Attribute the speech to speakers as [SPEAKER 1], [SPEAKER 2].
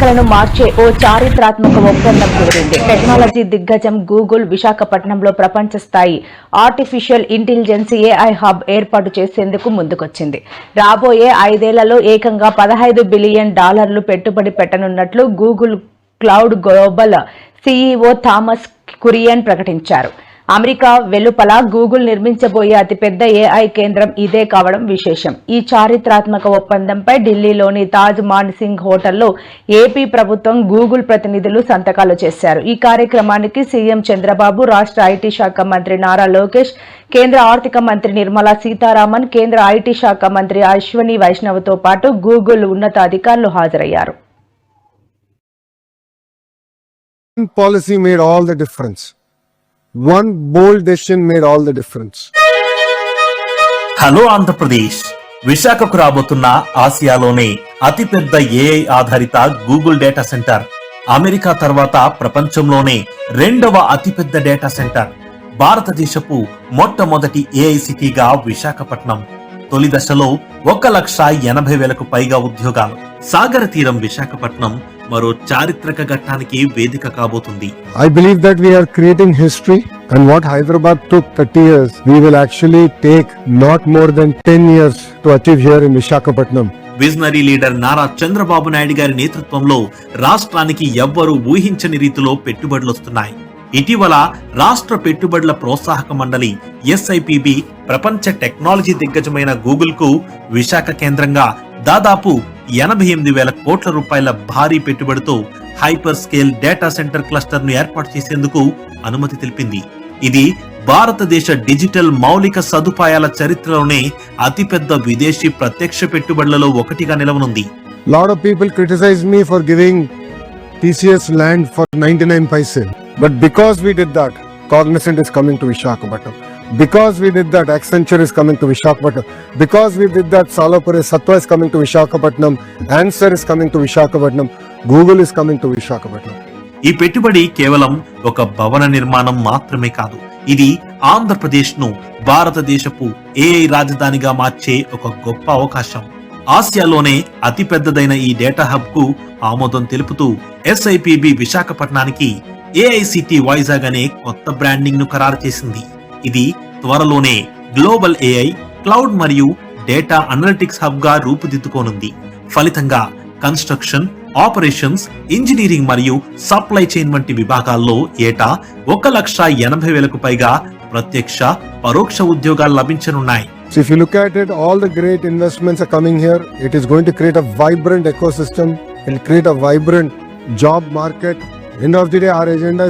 [SPEAKER 1] ప్రణాళికలను మార్చే ఓ చారిత్రాత్మక ఒప్పందం కుదిరింది. టెక్నాలజీ దిగ్గజం గూగుల్ విశాఖపట్నంలో ప్రపంచ స్థాయి ఆర్టిఫిషియల్ ఇంటెలిజెన్స్ ఏఐ హబ్ ఏర్పాటు చేసేందుకు ముందుకొచ్చింది. రాబోయే ఐదేళ్ళలో ఏకంగా పదహైదు బిలియన్ డాలర్లు పెట్టుబడి పెట్టనున్నట్లు Google cloud global CEO Thomas Kurian ప్రకటించారు. అమెరికా వెలుపల గూగుల్ నిర్మించబోయే అతిపెద్ద ఏఐ కేంద్రం ఇదే కావడం విశేషం. ఈ చారిత్రాత్మక ఒప్పందంపై ఢిల్లీలోని తాజ్ మాన్ సింగ్ హోటల్లో ఏపీ ప్రభుత్వం గూగుల్ ప్రతినిధులు సంతకాలు చేశారు. ఈ కార్యక్రమానికి సీఎం చంద్రబాబు రాష్ట్ర ఐటీ శాఖ మంత్రి నారా లోకేష్ కేంద్ర ఆర్థిక మంత్రి నిర్మలా సీతారామన్ కేంద్ర ఐటీ శాఖ మంత్రి అశ్వని వైష్ణవ్తో పాటు గూగుల్ ఉన్నతాధికారులు హాజరయ్యారు.
[SPEAKER 2] Policy made all the difference. One bold decision made all the difference.
[SPEAKER 3] Hello Andhra Pradesh. విశాఖకు రాబోతున్న ఆసియాలోనే అతిపెద్ద ఏఐ ఆధారిత గూగుల్ డేటా సెంటర్ అమెరికా తర్వాత ప్రపంచంలోనే రెండవ అతిపెద్ద డేటా సెంటర్ భారతదేశపు మొట్టమొదటి ఏఐ సిటీగా విశాఖపట్నం. తొలి దశలో ఒక లక్ష ఎనభై వేలకు పైగా ఉద్యోగాలు. సాగర తీరం విశాఖపట్నం మరో చారిత్రక ఘట్టానికి వేదిక కాబోతుంది
[SPEAKER 2] believe that we are creating history and what Hyderabad took 30 years, we will actually take not more than 10 years to achieve here in Vishakhapatnam.
[SPEAKER 3] Visionary leader Nara Chandrababu Naidu గారి నేతృత్వంలో రాష్ట్రానికి ఎవ్వరూ ఊహించని రీతిలో పెట్టుబడులు వస్తున్నాయి ఇటీవల రాష్ట్ర పెట్టుబడుల ప్రోత్సాహక మండలి ఎస్ఐపిబి ప్రపంచ టెక్నాలజీ దిగ్గజమైన గూగుల్కు విశాఖ కేంద్రంగా దాదాపు ఎనభై ఎనిమిది వేల కోట్ల రూపాయల భారీ పెట్టుబడితో హైపర్ స్కేల్ డేటా సెంటర్ క్లస్టర్ను ఏర్పాటు చేసేందుకు అనుమతి తెలిపింది ఇది భారతదేశ డిజిటల్ మౌలిక సదుపాయాల చరిత్రలోనే అతిపెద్ద విదేశీ ప్రత్యక్ష పెట్టుబడులలో ఒకటిగా నిలవనుంది
[SPEAKER 2] Lot of people criticize me for giving TCS land for 99 paise. But because we did that, Cognizant is coming to Vishakhapatnam. Because we did that, Accenture is coming to Vishakhapatnam. Because we did that, Salapur Satwa is coming to Vishakhapatnam. Answer is coming to Vishakhapatnam. Google is coming to Vishakhapatnam.
[SPEAKER 3] ఈ పెట్టుబడి కేవలం ఒక భవన నిర్మాణం మాత్రమే కాదు ఇది ఆంధ్రప్రదేశ్ను భారతదేశపు ఏఐ రాజధానిగా మార్చే ఒక గొప్ప అవకాశం ఆసియాలోనే అతిపెద్దదైన ఈ డేటా హబ్కు ఆమోదం తెలుపుతూ ఎస్ఐపిబి విశాఖపట్నానికి ఏఐసిటి వైజాగ్ అనే కొత్త బ్రాండింగ్ను ఖరారు చేసింది ఇది త్వరలోనే గ్లోబల్ ఏఐ క్లౌడ్ మరియు డేటా అనలిటిక్స్ హబ్గా రూపుదిద్దుకోనుంది ఫలితంగా కన్స్ట్రక్షన్ ఆపరేషన్స్ ఇంజనీరింగ్ మరియు సప్లై చైన్ వంటి విభాగాల్లో ఏటా ఒక లక్ష ఎనభై వేలకు పైగా ప్రత్యక్ష పరోక్ష ఉద్యోగాలు లభించనున్నాయి
[SPEAKER 2] So if you look at it, all the great investments are coming here. It is going to create a vibrant ecosystem. It will create a vibrant job market. End of the day, our agenda is